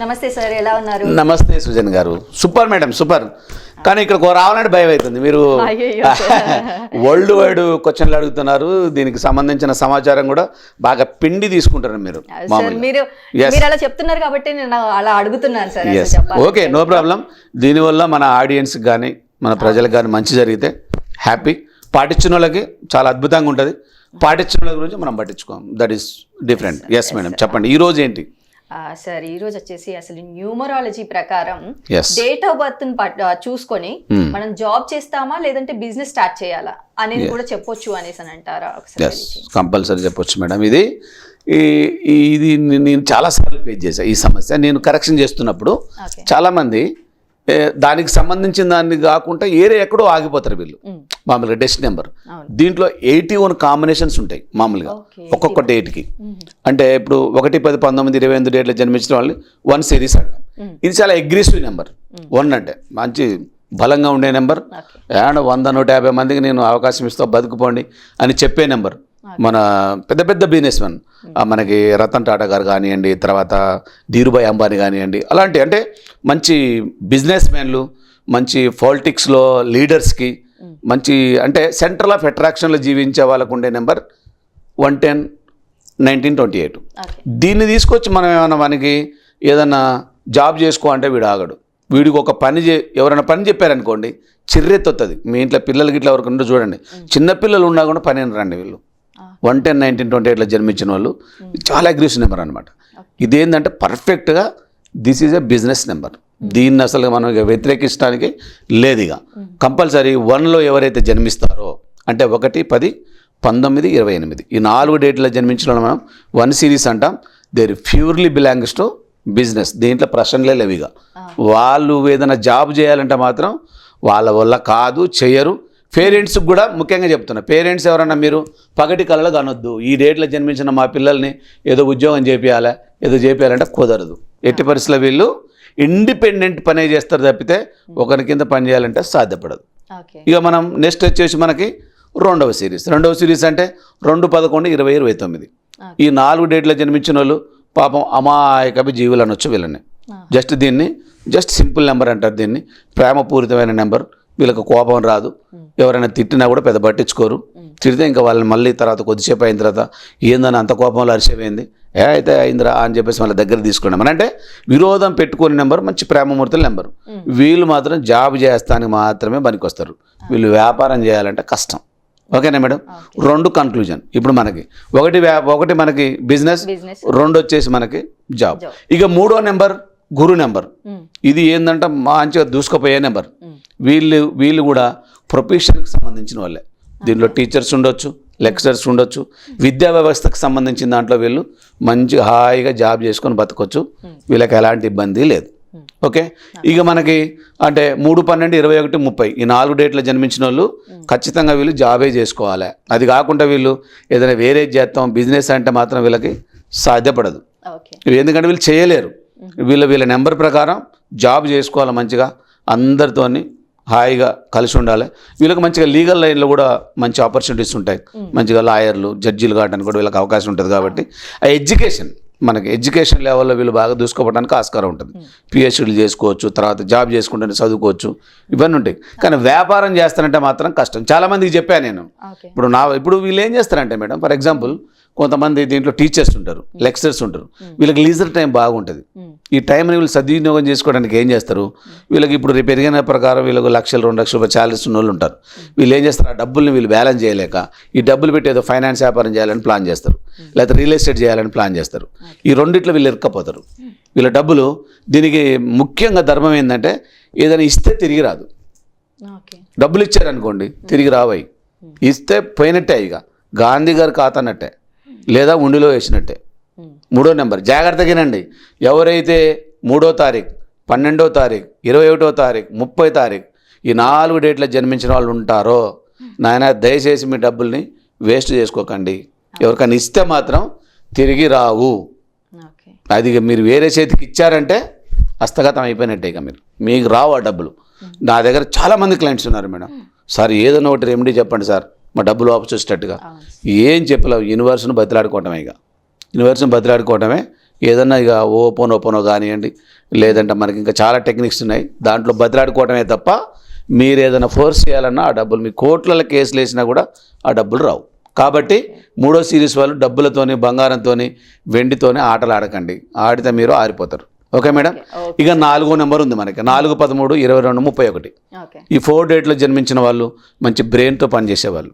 నమస్తే సార్ ఎలా ఉన్నారు? నమస్తే సుజన్ గారు. Super madam super. కానీ ఇక్కడ రావాలంటే భయం అవుతుంది మీరు వరల్డ్ వైడ్ క్వశ్చన్లు అడుగుతున్నారు. దీనికి సంబంధించిన సమాచారం కూడా బాగా పిండి తీసుకుంటారు మీరు మీరు అలా చెప్తున్నారు కాబట్టి నేను అలా అడుగుతున్నాను సార్. ఓకే నో ప్రాబ్లం దీనివల్ల మన ఆడియన్స్కి కానీ మన ప్రజలకు కానీ మంచి జరిగితే హ్యాపీ పాటించిన వాళ్ళకి చాలా అద్భుతంగా ఉంటుంది. పాటించిన వాళ్ళ గురించి మనం పట్టించుకోం. That is different yes madam చెప్పండి. ఈ రోజు ఏంటి? సార్ ఈ రోజు వచ్చేసి అసలు న్యూమరాలజీ ప్రకారం డేట్ ఆఫ్ బర్త్ చూసుకొని Hmm. మనం జాబ్ చేస్తామా లేదంటే బిజినెస్ స్టార్ట్ చేయాలా అనేది కూడా చెప్పొచ్చు అనేసి అని అంటారా కంపల్సరీ చెప్పొచ్చు మేడం. ఇది ఇది నేను చాలాసార్లు ఫేస్ చేశాను ఈ సమస్య. నేను కరెక్షన్ చేస్తున్నప్పుడు చాలామంది దానికి సంబంధించిన దాన్ని కాకుండా ఏరే ఎక్కడో ఆగిపోతారు వీళ్ళు. మామూలుగా డెస్ట్ నెంబర్. దీంట్లో ఎయిటీ వన్ కాంబినేషన్స్ ఉంటాయి మామూలుగా ఒక్కొక్క డేట్కి. అంటే ఇప్పుడు ఒకటి పది పంతొమ్మిది ఇరవై ఎనిమిది డేట్లో జన్మించిన వాళ్ళు వన్ సిరీస్ అంటాం. ఇది చాలా అగ్రెసివ్ నెంబర్. వన్ అంటే మంచి బలంగా ఉండే నెంబర్. ఏమన్నా వంద నూట యాభై మందికి నేను అవకాశం ఇస్తా బతుకుపోండి అని చెప్పే నెంబర్. మన పెద్ద పెద్ద బిజినెస్ మెన్ మనకి రతన్ టాటా గారు కానివ్వండి తర్వాత ధీరుభాయ్ అంబానీ కానివ్వండి అలాంటి అంటే మంచి బిజినెస్ మ్యాన్లు మంచి పాలిటిక్స్లో లీడర్స్కి మంచి అంటే సెంట్రల్ ఆఫ్ అట్రాక్షన్లో జీవించే వాళ్ళకు ఉండే number one ten nineteen twenty eight దీన్ని తీసుకొచ్చి మనం ఏమన్నా మనకి ఏదన్నా జాబ్ చేసుకో అంటే వీడు ఆగడు. వీడికి ఒక పని చే ఎవరైనా పని చెప్పారనుకోండి చిర్రెత్తొస్తుంది మీ ఇంట్లో పిల్లలకి ఇట్లా ఎవరికి ఉందో చూడండి చిన్న పిల్లలు ఉన్నా కూడా పని రండి వీళ్ళు. వన్ టెన్ నైన్టీన్ ట్వంటీ ఎయిట్లో జన్మించిన వాళ్ళు. చాలా అగ్రెసివ్ నెంబర్ అనమాట ఇదేంటంటే పర్ఫెక్ట్గా this is a business number దీన్ని అసలు మనం ఇక వ్యతిరేకించడానికి లేదు ఇక. కంపల్సరీ వన్లో ఎవరైతే జన్మిస్తారో అంటే ఒకటి పది పంతొమ్మిది ఇరవై ఎనిమిది. ఈ నాలుగు డేట్లో జన్మించిన వాళ్ళు మనం. వన్ సిరీస్ అంటాం. There purely belongs to business దీంట్లో ప్రశ్నలే లేవు ఇక. వాళ్ళు ఏదైనా జాబ్ చేయాలంటే మాత్రం వాళ్ళ వల్ల కాదు చేయరు. పేరెంట్స్కి కూడా ముఖ్యంగా చెప్తున్నా. పేరెంట్స్ ఎవరన్నా మీరు పగటి కళలు కనొద్దు. ఈ డేట్లో జన్మించిన మా పిల్లల్ని ఏదో ఉద్యోగం చేపియాలా ఏదో చేపియాలంటే కుదరదు. ఎట్టి పరిస్థితుల్లో వీళ్ళు ఇండిపెండెంట్ పనే చేస్తారు తప్పితే ఒకరి కింద పని చేయాలంటే సాధ్యపడదు. ఇక మనం నెక్స్ట్ వచ్చేసి మనకి రెండవ సిరీస్. రెండవ సిరీస్ అంటే రెండు పదకొండు ఇరవై ఇరవై తొమ్మిది. ఈ నాలుగు డేట్లో జన్మించిన వాళ్ళు పాపం అమాయకవి జీవులు అనొచ్చు వీళ్ళని జస్ట్ దీన్ని జస్ట్ సింపుల్ నెంబర్ అంటారు దీన్ని. ప్రేమపూరితమైన నెంబర్. వీళ్ళకి కోపం రాదు. ఎవరైనా తిట్టినా కూడా పెద్ద పట్టించుకోరు. తిడితే ఇంకా వాళ్ళని మళ్ళీ తర్వాత కొద్దిసేపు అయిన తర్వాత ఏందని అంత కోపంలో అరిసేపోయింది ఏ అయితే అయిందిరా అని చెప్పేసి మళ్ళీ దగ్గర తీసుకున్నాం అంటే విరోధం పెట్టుకునే నెంబర్ మంచి ప్రేమమూర్తుల నెంబర్. వీళ్ళు మాత్రం జాబ్ చేస్తానికి మాత్రమే పనికొస్తారు. వీళ్ళు వ్యాపారం చేయాలంటే కష్టం. ఓకేనా మేడం? రెండు కన్క్లూజన్ ఇప్పుడు మనకి ఒకటి ఒకటి మనకి బిజినెస్ రెండు వచ్చేసి మనకి జాబ్. ఇక మూడో నెంబర్ గురు నెంబర్. ఇది ఏంటంటే మంచిగా దూసుకుపోయే నెంబర్. వీళ్ళు వీళ్ళు కూడా ప్రొఫెషన్కి సంబంధించిన వాళ్ళే. దీనిలో టీచర్స్ ఉండొచ్చు లెక్చరర్స్ ఉండొచ్చు విద్యా వ్యవస్థకు సంబంధించిన దాంట్లో వీళ్ళు మంచి హాయిగా జాబ్ చేసుకొని బతకొచ్చు. వీళ్ళకి ఎలాంటి ఇబ్బంది లేదు. ఓకే? ఇక మనకి అంటే మూడు పన్నెండు ఇరవై ఒకటి ముప్పై ఈ నాలుగు డేట్లో జన్మించిన వాళ్ళు ఖచ్చితంగా వీళ్ళు జాబే చేసుకోవాలి. అది కాకుండా వీళ్ళు ఏదైనా వేరే చేస్తాం బిజినెస్ అంటే మాత్రం వీళ్ళకి సాధ్యపడదు. ఎందుకంటే వీళ్ళు చేయలేరు. వీళ్ళ వీళ్ళ నెంబర్ ప్రకారం జాబ్ చేసుకోవాలి మంచిగా అందరితోని హాయిగా కలిసి ఉండాలి. వీళ్ళకి మంచిగా లీగల్ లైన్లో కూడా మంచి ఆపర్చునిటీస్ ఉంటాయి. మంచిగా లాయర్లు జడ్జీలు కావడానికి కూడా వీళ్ళకి అవకాశం ఉంటుంది కాబట్టి. ఆ ఎడ్యుకేషన్ మనకి ఎడ్యుకేషన్ లెవెల్లో వీళ్ళు బాగా దూసుకోవడానికి ఆస్కారం ఉంటుంది. పిహెచ్డీలు చేసుకోవచ్చు తర్వాత జాబ్ చేసుకుంటే చదువుకోవచ్చు ఇవన్నీ ఉంటాయి. కానీ వ్యాపారం చేస్తానంటే మాత్రం కష్టం. చాలామందికి చెప్పాను నేను. ఇప్పుడు నా ఇప్పుడు వీళ్ళు ఏం చేస్తారంటే మేడం ఫర్ ఎగ్జాంపుల్ కొంతమంది దీంట్లో టీచర్స్ ఉంటారు లెక్చరర్స్ ఉంటారు. వీళ్ళకి లీజర్ టైం బాగుంటుంది. ఈ టైంని వీళ్ళు సద్వినియోగం చేసుకోవడానికి ఏం చేస్తారు? వీళ్ళకి ఇప్పుడు రేపు పెరిగిన ప్రకారం వీళ్ళకి లక్షలు రెండు లక్షల రూపాయలు శాలరీస్ ఉన్న వాళ్ళు ఉంటారు. వీళ్ళు ఏం చేస్తారు? ఆ డబ్బుల్ని వీళ్ళు బ్యాలెన్స్ చేయలేక ఈ డబ్బులు పెట్టి ఏదో ఫైనాన్స్ వ్యాపారం చేయాలని ప్లాన్ చేస్తారు. లేకపోతే రియల్ ఎస్టేట్ చేయాలని ప్లాన్ చేస్తారు. ఈ రెండిట్లో వీళ్ళు ఇరుక్కపోతారు. వీళ్ళ డబ్బులు దీనికి ముఖ్యంగా ధర్మం ఏంటంటే ఏదైనా ఇస్తే తిరిగి రాదు. డబ్బులు ఇచ్చారనుకోండి తిరిగి రావాయి ఇస్తే పోయినట్టే ఇక. గాంధీ గారు కాతన్నట్టే. లేదా ఉండిలో వేసినట్టే. మూడో నెంబర్ జాగ్రత్తగానండి ఎవరైతే మూడో తారీఖు పన్నెండో తారీఖు ఇరవై ఒకటో తారీఖు ముప్పై తారీఖు ఈ నాలుగు డేట్ల జన్మించిన వాళ్ళు ఉంటారో నాయన దయచేసి మీ డబ్బుల్ని వేస్ట్ చేసుకోకండి. ఎవరికైనా ఇస్తే మాత్రం తిరిగి రావు. అది మీరు వేరే చేతికి ఇచ్చారంటే హస్తగతం అయిపోయినట్టే ఇక మీరు. మీకు రావు ఆ డబ్బులు. నా దగ్గర చాలామంది క్లయింట్స్ ఉన్నారు మేడం. సార్ ఏదైనా ఒకటి రెమెడీ చెప్పండి సార్. మా డబ్బులు వాపసు వచ్చేటట్టుగా. ఏం చెప్పలేవు. యూనివర్స్ను బతిలాడుకోవటమే ఇక. యూనివర్స్ని బతిలాడుకోవటమే. ఏదన్నా ఇక ఓపెన్ ఓపెనో కానివ్వండి లేదంటే మనకి ఇంకా చాలా టెక్నిక్స్ ఉన్నాయి. దాంట్లో బదిలాడుకోవడమే తప్ప మీరు ఏదైనా ఫోర్స్ చేయాలన్నా ఆ డబ్బులు మీ కోట్లలో కేసులు వేసినా కూడా ఆ డబ్బులు రావు. కాబట్టి మూడో సిరీస్ వాళ్ళు డబ్బులతోని బంగారంతోని వెండితోని ఆటలు ఆడకండి ఆడితే మీరు ఆరిపోతారు. Okay madam? ఇక నాలుగో నెంబర్ ఉంది మనకి. నాలుగు పదమూడు ఇరవై రెండు ముప్పై ఒకటి. ఈ ఫోర్ డేట్లో జన్మించిన వాళ్ళు మంచి బ్రెయిన్తో పనిచేసేవాళ్ళు.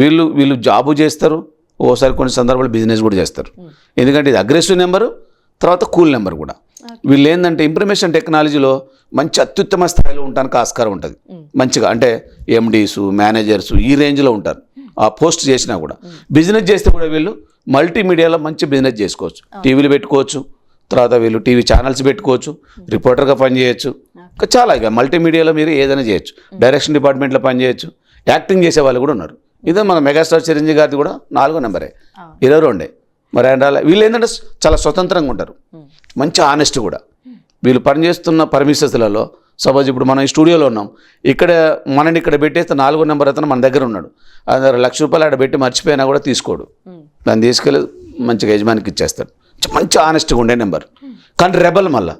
వీళ్ళు వీళ్ళు జాబు చేస్తారు ఓసారి కొన్ని సందర్భాలు బిజినెస్ కూడా చేస్తారు. ఎందుకంటే ఇది అగ్రెసివ్ నెంబరు తర్వాత కూల్ నెంబర్ కూడా. వీళ్ళు ఏంటంటే ఇంప్రమేషన్ టెక్నాలజీలో మంచి అత్యుత్తమ స్థాయిలో ఉండడానికి ఆస్కారం ఉంటుంది. మంచిగా అంటే ఎండీసు మేనేజర్స్ ఈ రేంజ్లో ఉంటారు. ఆ పోస్ట్ చేసినా కూడా. బిజినెస్ చేస్తే కూడా వీళ్ళు మల్టీమీడియాలో మంచి బిజినెస్ చేసుకోవచ్చు. టీవీలు పెట్టుకోవచ్చు తర్వాత వీళ్ళు టీవీ ఛానల్స్ పెట్టుకోవచ్చు రిపోర్టర్గా పనిచేయచ్చు. ఇంకా చాలా ఇక మల్టీమీడియాలో మీరు ఏదైనా చేయొచ్చు. డైరెక్షన్ డిపార్ట్మెంట్లో పనిచేయచ్చు. యాక్టింగ్ చేసే వాళ్ళు కూడా ఉన్నారు. ఇదే మన మెగాస్టార్ చిరంజీవి గారిది కూడా నాలుగో నెంబరే. ఇరవై రెండే. మరి రాలే. వీళ్ళు ఏంటంటే చాలా స్వతంత్రంగా ఉంటారు. మంచి ఆనెస్ట్ కూడా. వీళ్ళు పనిచేస్తున్న పర్మిషన్స్లలో సపోజ్ ఇప్పుడు మనం ఈ స్టూడియోలో ఉన్నాం. ఇక్కడ మనని ఇక్కడ పెట్టేస్తే నాలుగో నెంబర్ అతను మన దగ్గర ఉన్నాడు. అది లక్ష రూపాయలు ఆడ పెట్టి మర్చిపోయినా కూడా తీసుకోడు. దాన్ని తీసుకెళ్ళి మంచిగా యజమానికి ఇచ్చేస్తాడు. మంచి ఆనెస్ట్గా ఉండే నెంబర్ కానీ రెబల్ మళ్ళా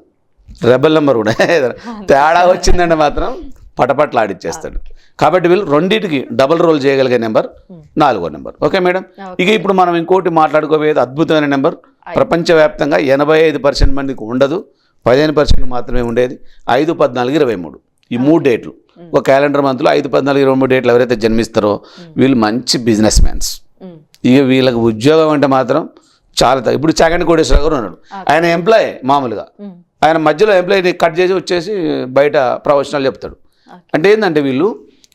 రెబల్ నెంబర్ కూడా తేడా వచ్చిందంటే మాత్రం పటపట్ల ఆడిచ్చేస్తాడు. కాబట్టి వీళ్ళు రెండింటికి డబుల్ రోల్ చేయగలిగే నెంబర్ నాలుగో నెంబర్ ఓకే మేడం? ఇక ఇప్పుడు మనం ఇంకోటి మాట్లాడుకోబోయేది అద్భుతమైన నెంబర్ ప్రపంచవ్యాప్తంగా ఎనభై ఐదు పర్సెంట్ మందికి ఉండదు. పదిహేను పర్సెంట్ మాత్రమే ఉండేది. ఐదు పద్నాలుగు ఇరవై మూడు. ఈ మూడు డేట్లు ఒక క్యాలెండర్ మంత్లో ఐదు పద్నాలుగు ఇరవై మూడు డేట్లు ఎవరైతే జన్మిస్తారో వీళ్ళు మంచి బిజినెస్ మ్యాన్స్ ఇక వీళ్ళకి ఉద్యోగం అంటే మాత్రం చాలా. ఇప్పుడు చాగంటి కోటేశ్వర గారు ఉన్నాడు. ఆయన ఎంప్లాయ్ మామూలుగా. ఆయన మధ్యలో ఎంప్లాయీని కట్ చేసి వచ్చేసి బయట ప్రొఫెషనల్ చెప్తాడు. అంటే ఏంటంటే వీళ్ళు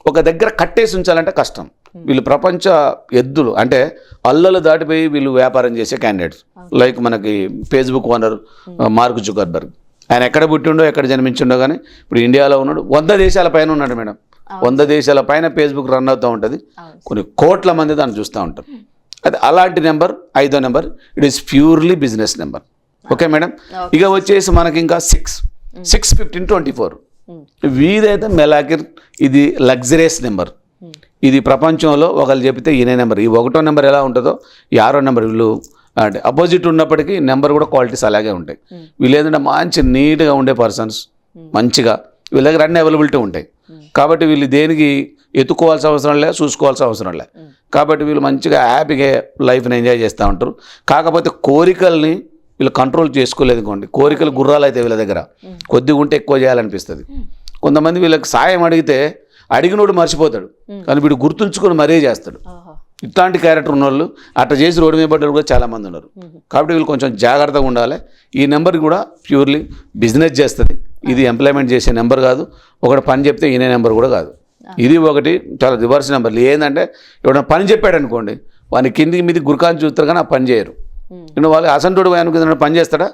ఒక దగ్గర కట్టేసి ఉంచాలంటే కష్టం. వీళ్ళు ప్రపంచ ఎద్దులు. అంటే అల్లలు దాటిపోయి వీళ్ళు వ్యాపారం చేసే క్యాండిడేట్స్ లైక్ మనకి ఫేస్బుక్ ఓనర్ మార్క్ జుకర్బర్గ్ ఆయన ఎక్కడ పుట్టిండో ఎక్కడ జన్మించిండో కానీ ఇప్పుడు ఇండియాలో ఉన్నాడు. వంద దేశాల పైన ఉన్నాడు మేడం. వంద దేశాల పైన ఫేస్బుక్ రన్ అవుతూ ఉంటుంది. కొన్ని కోట్ల మంది దాన్ని చూస్తూ ఉంటారు. అది అలాంటి నెంబర్ ఐదో number it is purely business number okay madam ఇక వచ్చేసి మనకి ఇంకా six six fifteen twenty four వీదైతే మెలాకిర్ ఇది లగ్జరియస్ నెంబర్ ఉమ్, ఇది ప్రపంచంలో ఒకళ్ళు చెబితే ఈయన నెంబర్ ఈ ఒకటో నెంబర్ ఎలా ఉంటుందో ఈ ఆరో నెంబర్ వీళ్ళు అంటే అపోజిట్ ఉన్నప్పటికీ నెంబర్ కూడా క్వాలిటీస్ అలాగే ఉంటాయి. వీళ్ళు ఏంటంటే మంచి నీట్గా ఉండే పర్సన్స్ మంచిగా. వీళ్ళ దగ్గర అన్ని అవైలబిలిటీ ఉంటాయి. కాబట్టి వీళ్ళు దేనికి ఎత్తుకోవాల్సిన అవసరం లే చూసుకోవాల్సిన అవసరం లే. కాబట్టి వీళ్ళు మంచిగా హ్యాపీగా లైఫ్ని ఎంజాయ్ చేస్తూ ఉంటారు. కాకపోతే కోరికల్ని వీళ్ళు కంట్రోల్ చేసుకోలేదు అనుకోండి. కోరికలు గుర్రాలు అయితే వీళ్ళ దగ్గర. కొద్దిగా ఉంటే ఎక్కువ చేయాలనిపిస్తుంది. కొంతమంది వీళ్ళకి సాయం అడిగితే అడిగినోడు మర్చిపోతాడు. కానీ వీడు గుర్తుంచుకొని మరీ చేస్తాడు. ఇట్లాంటి క్యారెక్టర్ ఉన్నోళ్ళు అట్లా చేసి రోడ్డు మీద పడ్డలు కూడా చాలామంది ఉన్నారు. కాబట్టి వీళ్ళు కొంచెం జాగ్రత్తగా ఉండాలి. ఈ నెంబర్ కూడా ప్యూర్లీ బిజినెస్ చేస్తుంది. ఇది ఎంప్లాయ్మెంట్ చేసే నెంబర్ కాదు. ఒకటి పని చెప్తే ఈయన నెంబర్ కూడా కాదు. ఇది ఒకటి చాలా రివర్స్ నెంబర్లు ఏంటంటే ఎవడన్నా పని చెప్పాడు అనుకోండి వాని కిందికి మీది గురకాన్ని చూస్తారు కానీ ఆ పని చేయరు. ఇంకా వాళ్ళు అసంటుడు అనుకుంటున్న పని చేస్తాడా?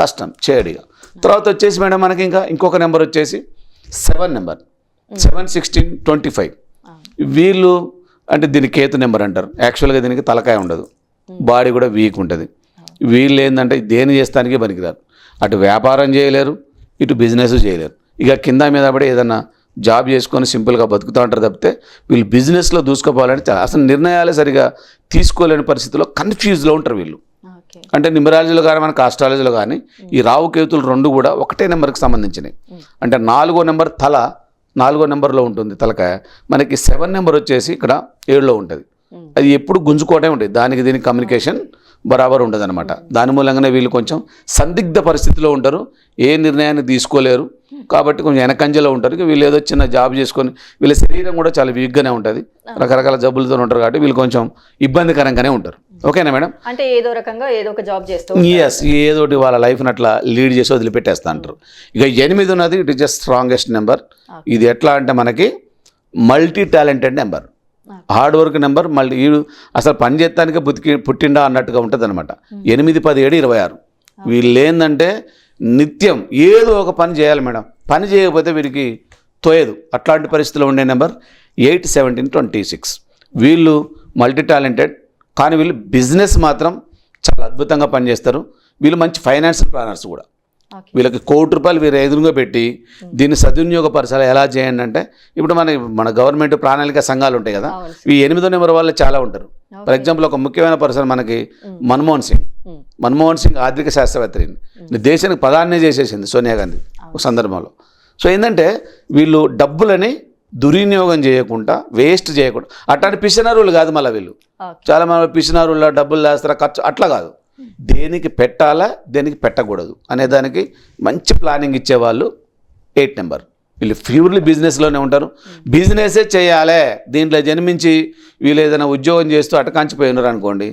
కష్టం చేయడు ఇక తర్వాత వచ్చేసి మేడం మనకి ఇంకా ఇంకొక నెంబర్ వచ్చేసి seven number seven sixteen twenty five వీళ్ళు అంటే దీని కేతు నెంబర్ అంటారు. యాక్చువల్గా దీనికి తలకాయ ఉండదు. బాడీ కూడా వీక్ ఉంటుంది. వీళ్ళు ఏంటంటే దేని చేస్తానికి పనికిరారు. అటు వ్యాపారం చేయలేరు. ఇటు బిజినెస్ చేయలేరు. ఇక కింద మీద పడి ఏదన్నా జాబ్ చేసుకొని సింపుల్గా బతుకుతూ ఉంటారు తప్పితే వీళ్ళు బిజినెస్లో దూసుకోపోవాలంటే చాలా అసలు నిర్ణయాలే సరిగా తీసుకోలేని పరిస్థితిలో కన్ఫ్యూజ్లో ఉంటారు వీళ్ళు. అంటే న్యూమరాలజీలో కానీ మనకు ఆస్ట్రాలజీలో కానీ ఈ రావు కేతులు రెండు కూడా ఒకటే నెంబర్కి సంబంధించినవి. అంటే నాలుగో నెంబర్ తల నాలుగో నెంబర్లో ఉంటుంది తలకాయ. మనకి సెవెన్ నెంబర్ వచ్చేసి ఇక్కడ ఏడులో ఉంటుంది. అది ఎప్పుడు గుంజుకోవటమే ఉంటుంది దానికి దీనికి కమ్యూనికేషన్ బరాబర్ ఉంటుంది అనమాట దాని మూలంగానే వీళ్ళు కొంచెం సందిగ్ధ పరిస్థితిలో ఉంటారు. ఏ నిర్ణయాన్ని తీసుకోలేరు. కాబట్టి కొంచెం వెనకంజలో ఉంటారు. వీళ్ళు ఏదో చిన్న జాబ్ చేసుకొని వీళ్ళ శరీరం కూడా చాలా వీక్గానే ఉంటుంది. రకరకాల జబ్బులతో ఉంటారు కాబట్టి వీళ్ళు కొంచెం ఇబ్బందికరంగానే ఉంటారు. ఓకేనా మేడం? అంటే ఏదో రకంగా ఏదో ఒక జాబ్ చేస్తూ ఎస్ ఏదోటి వాళ్ళ లైఫ్ని అట్లా లీడ్ చేసి వదిలిపెట్టేస్తా అంటారు. ఇక ఎనిమిది ఉన్నది it is just strongest number ఇది ఎట్లా అంటే మనకి multi talented number hard work number మళ్ళీ వీడు అసలు పని చేస్తానికే బతికి పుట్టిండా అన్నట్టుగా ఉంటుంది అనమాట ఎనిమిది పది ఏడు ఇరవై ఆరు. వీళ్ళు ఏంటంటే నిత్యం ఏదో ఒక పని చేయాలి మేడం. పని చేయకపోతే వీడికి తోయదు. అట్లాంటి పరిస్థితిలో ఉండే number eight seventeen twenty six. వీళ్ళు మల్టీ టాలెంటెడ్ కానీ వీళ్ళు బిజినెస్ మాత్రం చాలా అద్భుతంగా పనిచేస్తారు. వీళ్ళు మంచి ఫైనాన్షియల్ ప్లానర్స్ కూడా. వీళ్ళకి కోటి రూపాయలు వీరు ఎదురుగా పెట్టి దీన్ని సద్వినియోగపరచాలి ఎలా చేయండి అంటే ఇప్పుడు మన మన గవర్నమెంట్ ప్రణాళిక సంఘాలు ఉంటాయి కదా ఈ ఎనిమిదో నెంబర్ వాళ్ళు చాలా ఉంటారు. ఫర్ ఎగ్జాంపుల్ ఒక ముఖ్యమైన పర్సన్ మనకి మన్మోహన్ సింగ్. మన్మోహన్ సింగ్ ఆర్థిక శాస్త్రవేత్త దేశానికి ప్రధాన్నే చేసేసింది సోనియా గాంధీ ఒక సందర్భంలో. సో ఏంటంటే వీళ్ళు డబ్బులని దుర్వినియోగం చేయకుండా వేస్ట్ చేయకుండా అట్లాంటి పిసినారులు కాదు మళ్ళీ వీళ్ళు. చాలా మంది పిసినారుల్లో డబ్బులు వేస్తారా ఖర్చు అట్లా కాదు. దేనికి పెట్టాలా దేనికి పెట్టకూడదు అనే దానికి మంచి ప్లానింగ్ ఇచ్చేవాళ్ళు ఎయిట్ నెంబర్. వీళ్ళు ప్యూర్లీ బిజినెస్లోనే ఉంటారు. బిజినెసే చేయాలి. దీంట్లో జన్మించి వీళ్ళు ఏదైనా ఉద్యోగం చేస్తూ అటకాంచిపోయి ఉన్నారు అనుకోండి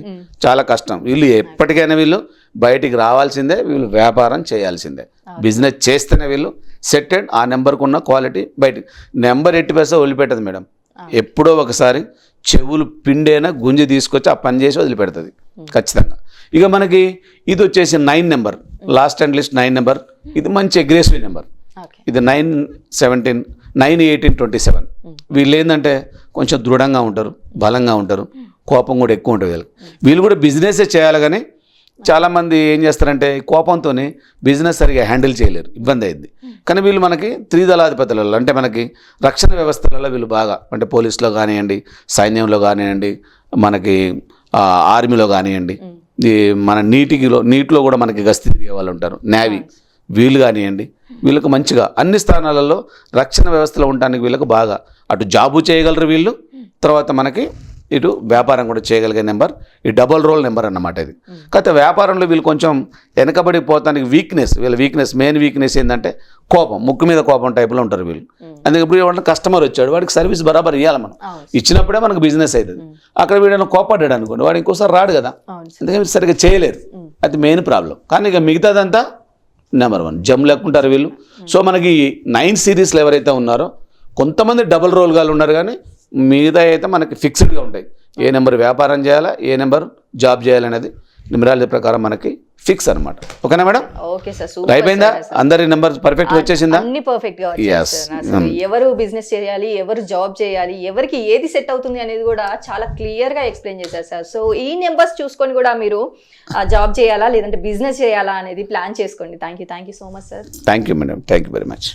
చాలా కష్టం. వీళ్ళు ఎప్పటికైనా వీళ్ళు బయటికి రావాల్సిందే వీళ్ళు వ్యాపారం చేయాల్సిందే. బిజినెస్ చేస్తేనే వీళ్ళు సెట్టెడ్ ఆ నెంబర్కి ఉన్న క్వాలిటీ బయటికి. నెంబర్ ఎట్టి పైసా వదిలిపెట్టదు మేడం. ఎప్పుడో ఒకసారి చెవులు పిండైనా గుంజి తీసుకొచ్చి ఆ పని చేసి వదిలిపెడుతుంది. ఖచ్చితంగా. ఇక మనకి ఇది వచ్చేసి nine number last and list nine number ఇది మంచి అగ్రెసివ్ నెంబర్ ఇది nine seventeen nine eighteen twenty seven వీళ్ళు ఏంటంటే కొంచెం దృఢంగా ఉంటారు బలంగా ఉంటారు కోపం కూడా ఎక్కువ ఉంటుంది వీళ్ళకి. వీళ్ళు కూడా బిజినెసే చేయాలి కానీ చాలామంది ఏం చేస్తారంటే కోపంతో బిజినెస్ సరిగా హ్యాండిల్ చేయలేరు ఇబ్బంది అయింది కానీ వీళ్ళు మనకి త్రిదళాధిపతులలో అంటే మనకి రక్షణ వ్యవస్థలలో వీళ్ళు బాగా అంటే పోలీసులో కానివ్వండి సైన్యంలో కానివ్వండి మనకి ఆర్మీలో కానివ్వండి మన నీటికిలో నీటిలో కూడా మనకి గస్తీ తిరిగే వాళ్ళు ఉంటారు. నేవీ వీళ్ళు కానివ్వండి వీళ్ళకు మంచిగా అన్ని స్థానాలలో రక్షణ వ్యవస్థలో ఉండడానికి వీళ్ళకు బాగా. అటు జాబు చేయగలరు వీళ్ళు. తర్వాత మనకి ఇటు వ్యాపారం కూడా చేయగలిగే నెంబర్ ఈ డబల్ రోల్ నెంబర్ అన్నమాట ఇది. కాకపోతే వ్యాపారంలో వీళ్ళు కొంచెం వెనకబడిపోతానికి వీక్నెస్ వీళ్ళ వీక్నెస్ మెయిన్ వీక్నెస్ ఏంటంటే కోపం ముక్కు మీద కోపం టైప్లో ఉంటారు వీళ్ళు. అందుకే ఇప్పుడు ఏమన్నా కస్టమర్ వచ్చాడు వాడికి సర్వీస్ బరాబర్ ఇవ్వాలి మనం. ఇచ్చినప్పుడే మనకు బిజినెస్ అవుతుంది. అక్కడ వీడైనా కోపడ్డాడు అనుకోండి వాడు ఇంకోసారి రాడు కదా. మీరు సరిగ్గా చేయలేరు. అది మెయిన్ ప్రాబ్లం కానీ ఇక మిగతాదంతా నెంబర్ వన్ జమ్ లెక్కుంటారు వీళ్ళు. సో మనకి నైన్ సిరీస్లో ఎవరైతే ఉన్నారో కొంతమంది డబుల్ రోల్ గాలు ఉన్నారు కానీ మిగతా అయితే మనకి ఫిక్స్డ్గా ఉంటాయి. ఏ నెంబర్ వ్యాపారం చేయాలా ఏ నెంబర్ జాబ్ చేయాలనేది నిమరాలి ప్రకారం మనకి ఫిక్స్ అనమాట ఓకేనా మేడం? ఓకే సార్ సూపర్ అయిపోయిందా? అందరి నెంబర్ పర్ఫెక్ట్ వచ్చేసిందా? అన్ని పర్ఫెక్ట్గా అసలు ఎవరు బిజినెస్ చేయాలి ఎవరు జాబ్ చేయాలి ఎవరికి ఏది సెట్ అవుతుంది అనేది కూడా చాలా క్లియర్గా ఎక్స్ప్లెయిన్ చేశారు సార్. సో ఈ నెంబర్స్ చూసుకొని కూడా మీరు జాబ్ చేయాలా లేదంటే బిజినెస్ చేయాలా అనేది ప్లాన్ చేసుకోండి. Thank you thank you so much sir thank you madam thank you very much